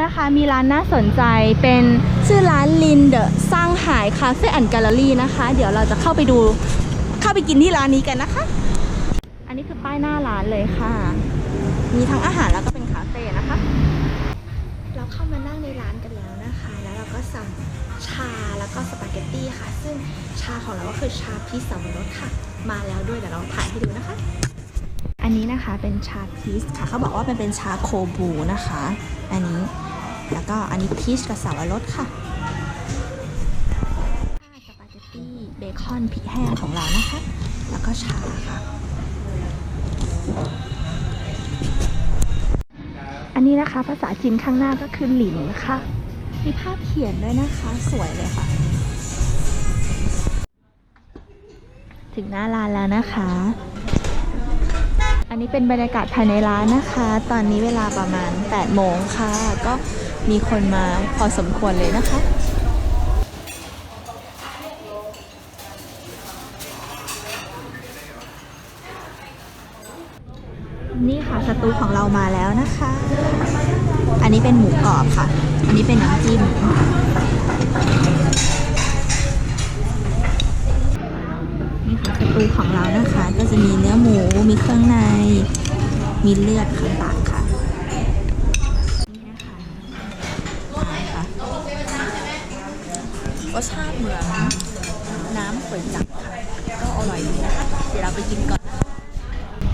นะคะมีร้านน่าสนใจเป็นชื่อร้านลินเดอะสร้างหายคาเฟ่แอนด์แกลเลอรี่นะคะ เดี๋ยวเราจะเข้าไปดูเข้าไปกินที่ร้านนี้กันนะคะ อันนี้คือป้ายหน้าร้านเลยค่ะ มีทั้งอาหารแล้วก็เป็นคาเฟ่นะคะ เราเข้ามานั่งในร้านกันแล้วนะคะ แล้วเราก็สั่งชาแล้วก็สปาเกตตี้ค่ะ ซึ่งชาของเราก็คือชาพีชสับปะรดค่ะ มาแล้วด้วยเดี๋ยวเราถ่ายให้ดูนะคะ อันนี้นะคะเป็นชาพีชค่ะเขาบอกว่ามันเป็นชาโคบูนะคะ อันนี้ แล้วก็อันนี้พีชกับสับปะรดค่ะสปาเกตตี้เบคอนพริกแห้งของเรานะคะ แล้วก็ชาค่ะ อันนี้นะคะภาษาจีนข้างหน้าก็คือหลินค่ะ มีภาพเขียนด้วยนะคะ สวยเลยค่ะ ถึงหน้าร้านแล้วนะคะ อันนี้เป็นบรรยากาศภายในร้านนะคะ ตอนนี้เวลาประมาณ 8 โมงค่ะ ก็มีคนมาพอสมควรเลยนะคะนี่ค่ะสตูของเรามาแล้วนะคะ อันนี้เป็นหมูกรอบค่ะ อันนี้เป็นน้ำจิ้ม ของเรานะคะ ก็จะมีเนื้อหมู มีเครื่องใน มีเลือดค่ะต่างค่ะ นี่นะคะมาค่ะรสชาติเหมือนน้ำก๋วยจั๊บค่ะ ก็อร่อยดีนะคะ เดี๋ยวเราไปกินก่อนนะคะ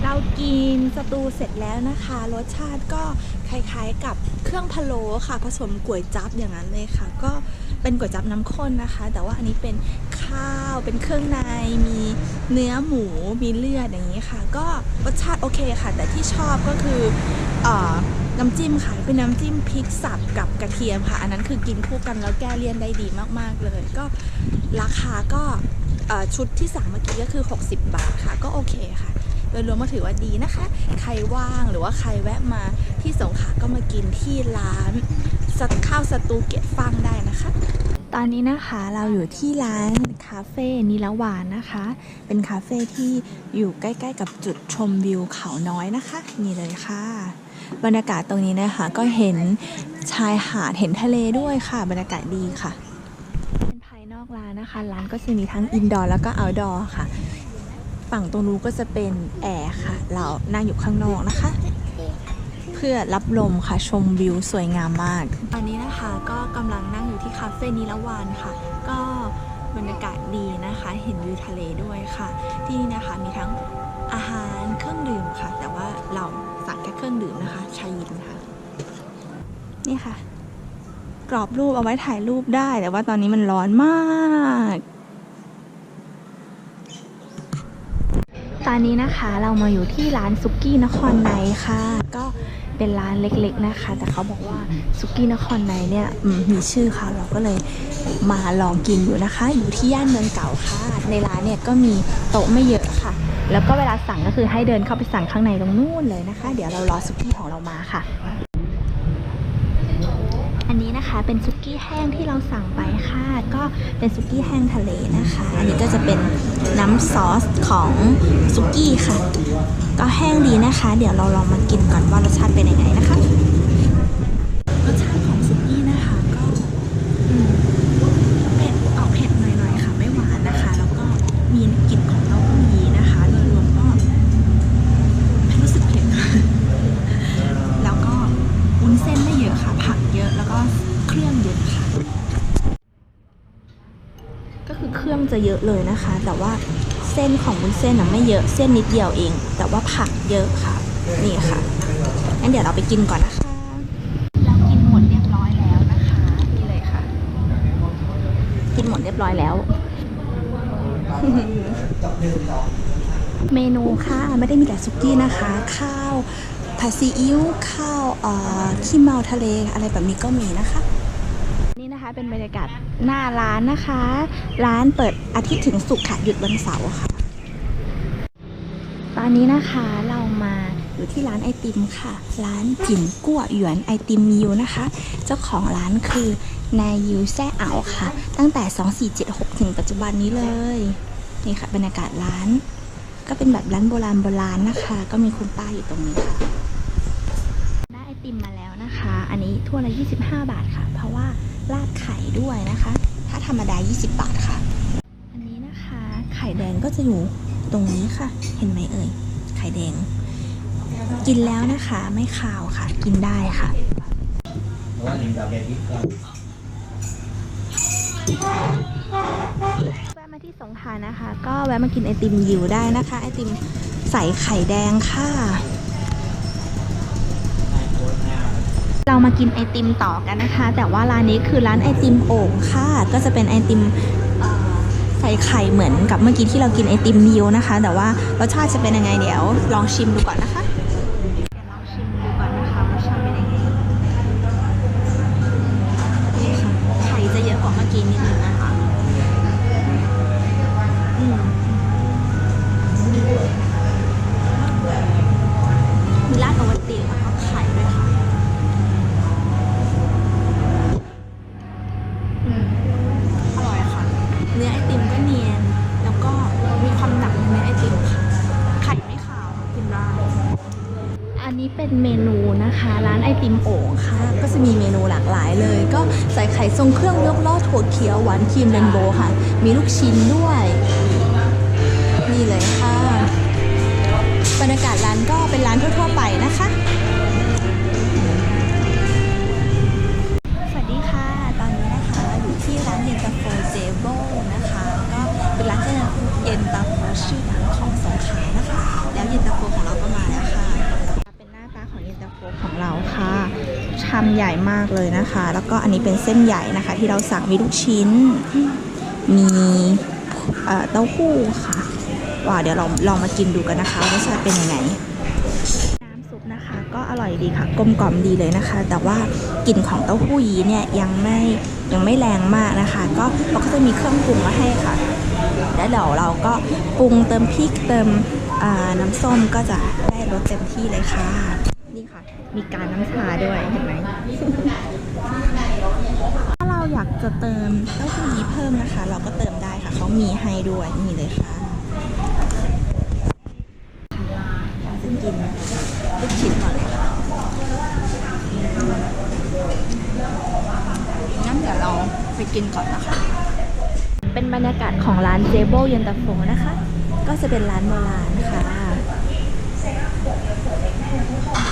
เรากินสตูเสร็จแล้วนะคะ รสชาติก็คล้ายๆกับเครื่องพะโล้ค่ะ ผสมก๋วยจั๊บอย่างนั้นเลยค่ะ ก็ เป็นก๋วยจับน้ำข้นนะคะ แต่ว่าอันนี้เป็นข้าวเป็นเครื่องใน มีเนื้อหมูมีเลือดอย่างนี้ค่ะ ก็รสชาติโอเคค่ะ แต่ที่ชอบก็คืออน้ำจิ้มค่ะ เป็นน้ำจิ้มพริกสับกับกระเทียมค่ะ อันนั้นคือกินคู่กันแล้วแก้เลี่ยนได้ดีมากๆเลย ก็ราคาก็ชุดที่สั่งเมื่อกี้ก็คือ 60 บาทค่ะ ก็โอเคค่ะโดยรวมก็ถือว่าดีนะคะ ใครว่างหรือว่าใครแวะมาที่สงขลาก็มากินที่ร้าน สัตข้าวสตูเกตฟังได้นะคะ ตอนนี้นะคะเราอยู่ที่ร้านคาเฟ่นิลวานนะคะ เป็นคาเฟ่ที่อยู่ใกล้ๆ กับจุดชมวิวเขาน้อยนะคะ นี่เลยค่ะ บรรยากาศตรงนี้นะคะก็เห็นชายหาดเห็นทะเลด้วยค่ะ บรรยากาศดีค่ะ เป็นภายนอกร้านนะคะร้านก็จะมีทั้งอินดอร์แล้วก็เอาท์ดอร์ค่ะ ฝั่งตรงนู้นก็จะเป็นแอร์ค่ะ เรานั่งอยู่ข้างนอกนะคะ เพื่อรับลมค่ะชมวิวสวยงามมาก ตอนนี้นะคะก็กำลังนั่งอยู่ที่คาเฟ่นิลวานค่ะ ก็บรรยากาศดีนะคะ เห็นวิวทะเลด้วยค่ะ ที่นี่นะคะมีทั้งอาหารเครื่องดื่มค่ะ แต่ว่าเราสั่งแค่เครื่องดื่มนะคะชายินค่ะ นี่ค่ะ กรอบรูปเอาไว้ถ่ายรูปได้ แต่ว่าตอนนี้มันร้อนมากตอนนี้นะคะเรามาอยู่ที่ร้านซุกี้นครในค่ะ เป็นร้านเล็กๆนะคะ แต่เขาบอกว่าซุกี้นครในเนี่ยมีชื่อค่ะเราก็เลยมาลองกินอยู่นะคะ อยู่ที่ย่านเมืองเก่าค่ะ ในร้านเนี่ยก็มีโต๊ะไม่เยอะค่ะ แล้วก็เวลาสั่งก็คือให้เดินเข้าไปสั่งข้างในตรงนู้นเลยนะคะ เดี๋ยวเรารอซุกี้ของเรามาค่ะอันนี้นะคะเป็นซุกี้แห้งที่เราสั่งไปค่ะ ก็เป็นซุกี้แห้งทะเลนะคะ อันนี้ก็จะเป็นน้ำซอสของซุกี้ค่ะ ก็แห้งดีนะคะ เดี๋ยวเราลองมากินก่อนว่ารสชาติเป็นยังไงนะคะ รสชาติของซุกี้นะคะก็เผ็ดออกเผ็ดหน่อยๆค่ะ ไม่หวานนะคะ แล้วก็มีกลิ่นของเต้าหู้ยี้นะคะโดยรวมก็ไม่รู้สึกเผ็ดค่ะแล้วก็วุ้นเส้นไม่เยอะค่ะ ผักเยอะแล้วก็เครื่องเยอะค่ะ ก็คือเครื่องจะเยอะเลยนะคะ แต่ว่า ส้นของวุ้นเส้นน่ะไม่เยอะเส้นนิดเดียวเอง แต่ว่าผักเยอะค่ะ นี่ค่ะงั้นเดี๋ยวเราไปกินก่อนนะคะเรากินหมดเรียบร้อยแล้วนะคะนี่เลยค่ะ กินหมดเรียบร้อยแล้ว เมนูค่ะไม่ได้มีแต่ซุกี้นะคะ ข้าวผัดซีอิ๊วข้าวขี้เมาทะเลอะไรแบบนี้ก็มีนะคะนี่นะคะเป็นบรรยากาศหน้าร้านนะคะ ร้านเปิดอาทิตย์ถึงศุกร์ค่ะหยุดวันเสาร์ค่ะ ตอนนี้นะคะเรามาอยู่ที่ร้านไอติมค่ะ ร้านจิ๋นกั่วหยวนไอติมยิวนะคะ เจ้าของร้านคือนายยิวแซ่เอ๋าค่ะ ตั้งแต่ 2476 ถึงปัจจุบันนี้เลย นี่ค่ะบรรยากาศร้าน ก็เป็นแบบร้านโบราณโบราณนะคะ ก็มีคุณป้าอยู่ตรงนี้ค่ะ ได้ไอติมมาแล้วนะคะ อันนี้ถ้วยละ 25 บาทค่ะ เพราะว่าราดไข่ด้วยนะคะ ถ้าธรรมดา 20 บาทค่ะ อันนี้นะคะ ไข่แดงก็จะอยู่ ตรงนี้ค่ะ เห็นไหมเอ่ย ไข่แดง กินแล้วนะคะไม่คาวค่ะ กินได้ค่ะแวะมาที่สงขลานะคะ ก็แวะมากินไอติมยิวได้นะคะ ไอติมใส่ไข่แดงค่ะ เรามากินไอติมต่อกันนะคะ แต่ว่าร้านนี้คือร้านไอติมโอ่งค่ะ ก็จะเป็นไอติม ใส่ไข่เหมือนกับเมื่อกี้ที่เรากินไอติมมิวนะคะ แต่ว่ารสชาติจะเป็นยังไงเดี๋ยว ลองชิมดูก่อนนะคะ นเมนูนะคะ ร้านไอติมโอ่งค่ะ ก็จะมีเมนูหลากหลายเลย ก็ใส่ไข่ทรงเครื่องยกล้อถั่วเขียวหวานครีมเรนโบว์ค่ะ มีลูกชิ้นด้วย นี่เลยค่ะ บรรยากาศร้านก็เป็นร้านทั่วๆไปนะคะ ญ่มากเลยนะคะ แล้วก็อันนี้เป็นเส้นใหญ่นะคะ ที่เราสั่งมีลูกชิ้น มีเต้าหู้ค่ะว่าเดี๋ยวเราลองมากินดูกันนะคะว่ารสชาติเป็นยังไงน้ำซุปนะคะ ก็อร่อยดีค่ะกลมกล่อมดีเลยนะคะ แต่ว่ากลิ่นของเต้าหู้ยี้เนี่ยยังไม่ยังไม่แรงมากนะคะ ก็เราก็จะมีเครื่องปรุงมาให้ค่ะ แล้วเดี๋ยวเราก็ปรุงเติมพริกเติมน้ำส้มก็จะได้รสเต็มที่เลยค่ะ มีการน้ำชาด้วยเห็นไหมถ้าเราอยากจะเติมเต้าหู้ยี้เพิ่มนะคะ เราก็เติมได้ค่ะเขามีให้ด้วยนี่เลยค่ะเราจะกินลูกชิ้นก่อนเลยค่ะงั้นเดี๋ยวเราไปกินก่อนนะคะ เป็นบรรยากาศของร้านเจโบเย็นตาโฟนะคะ ก็จะเป็นร้านโบราณค่ะ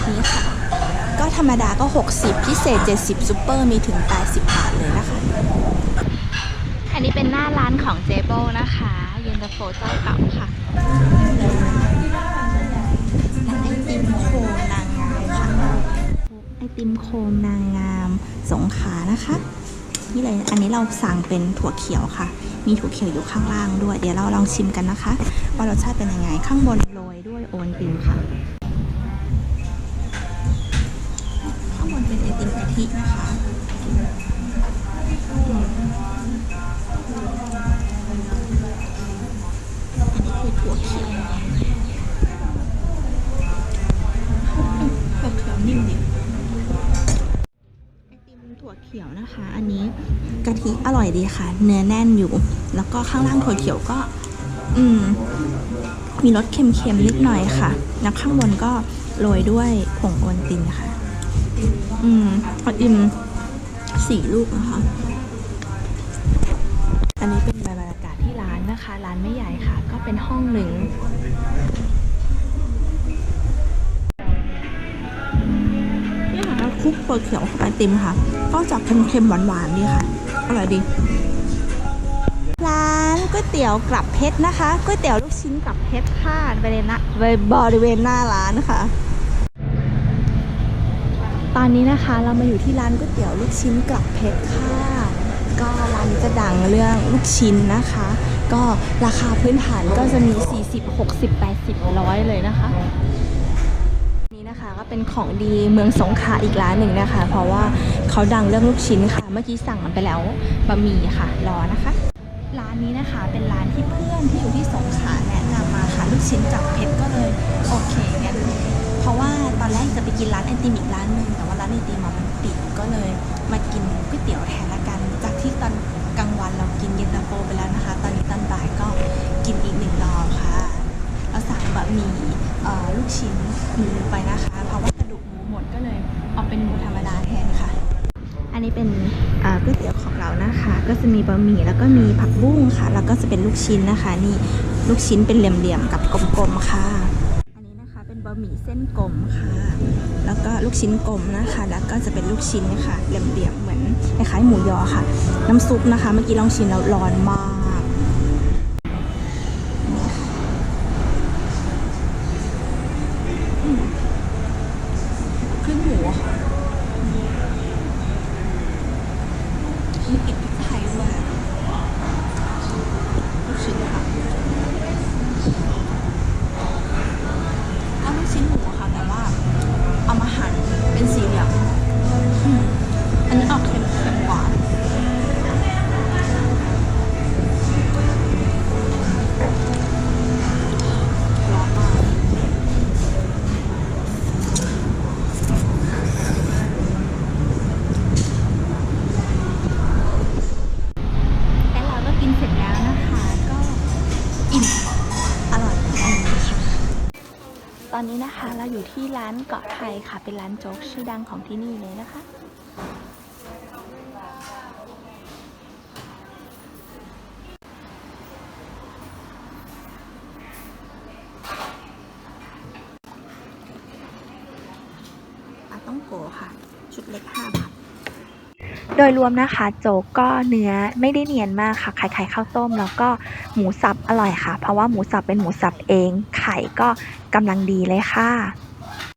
นี่ค่ะ ก็ ธรรมดาก็ 60 พิเศษ 70ซูเปอร์มีถึง 80 บาทเลยนะคะ อันนี้เป็นหน้าร้านของเจโบนะคะ เย็นตาโฟเจ้าเก่าค่ะไอติมโคมนางงามค่ะ ไอติมโคมนางงามสงขลานะคะ นี่เลย อันนี้เราสั่งเป็นถั่วเขียวค่ะ มีถั่วเขียวอยู่ข้างล่างด้วย เดี๋ยวเราลองชิมกันนะคะ ว่ารสชาติเป็นยังไง ข้างบนโรยด้วยโอวัลตินค่ะ ธินะคะอันนี้คือถั่วเขียวอืมถั่วเขียวนิ่มดีไอติมถั่วเขียวนะคะ อันนี้กะทิอร่อยดีค่ะ เนื้อแน่นอยู่ แล้วก็ข้างล่างถั่วเขียวก็ อืม มีรสเค็มๆนิดหน่อยค่ะ แล้วข้างบนก็โรยด้วยผงโอวัลตินค่ะ อืมออิมสี่ลูกนะคะ อันนี้เป็นบรรยากาศที่ร้านนะคะ ร้านไม่ใหญ่ค่ะ ก็เป็นห้องหนึ่งนี่ค่ะคลุกเปลือกเขียวของไอติมค่ะ ก็จะเค็มๆหวานๆดีค่ะ อร่อยดีร้านก๋วยเตี๋ยวกลับเพชรนะคะก๋วยเตี๋ยวลูกชิ้นกลับเพชรค่ะบริเวณหน้าบริเวณหน้าร้านค่ะ ตอนนี้นะคะเรามาอยู่ที่ร้านก๋วยเตี๋ยวลูกชิ้นกลับเพชรค่ะ ก็ร้านนี้จะดังเรื่องลูกชิ้นนะคะ ก็ราคาพื้นฐานก็จะมี 40 60 80ร้อยเลยนะคะนี่นะคะก็เป็นของดีเมืองสงขลาอีกร้านหนึ่งนะคะ เพราะว่าเขาดังเรื่องลูกชิ้นค่ะ เมื่อกี้สั่งไปแล้วบะหมี่ค่ะรอนะคะ ร้านนี้นะคะเป็นร้านที่เพื่อนที่อยู่ที่สงขลาแนะนำมาค่ะลูกชิ้นกับเพชรก็เลยโอเคงั้น ราะว่าตอนแรกจะไปกินร้านไอติมอีกร้านหนึ่งแต่ว่าร้านไอติมอะมันปิดก็เลยมากินก๋วยเตี๋ยวแทนละกัน จากที่ตอนกลางวันเรากินเย็นตาโฟไปแล้วนะคะ ตอนนี้ตอนบ่ายก็กินอีกหนึ่งรอบค่ะ เราสั่งบะหมี่ลูกชิ้นหมูไปนะคะ เพราะว่ากระดูกหมูหมดก็เลยเอาเป็นหมูธรรมดาแทนค่ะ อันนี้เป็นก๋วยเตี๋ยวของเรานะคะ ก็จะมีบะหมี่แล้วก็มีผักบุ้งค่ะ แล้วก็จะเป็นลูกชิ้นนะคะ นี่ลูกชิ้นเป็นเหลี่ยมๆกับกลมๆค่ะ เส้นกลมค่ะ แล้วก็ลูกชิ้นกลมนะคะ แล้วก็จะเป็นลูกชิ้นค่ะเหลี่ยมๆเหมือนคล้ายๆหมูยอค่ะ น้ำซุปนะคะ เมื่อกี้ลองชิมแล้วร้อนมาก นี้นะคะเราอยู่ที่ร้านเกาะไทยค่ะ เป็นร้านโจ๊กชื่อดังของที่นี่เลยนะคะ ปลาต้องโกค่ะ ชุดเล็ก5บาท โดยรวมนะคะโจ๊กก็เนื้อไม่ได้เนียนมากค่ะ ไข่ไข่ข้าวต้ม แล้วก็หมูสับอร่อยค่ะ เพราะว่าหมูสับเป็นหมูสับเอง ไข่ก็กำลังดีเลยค่ะ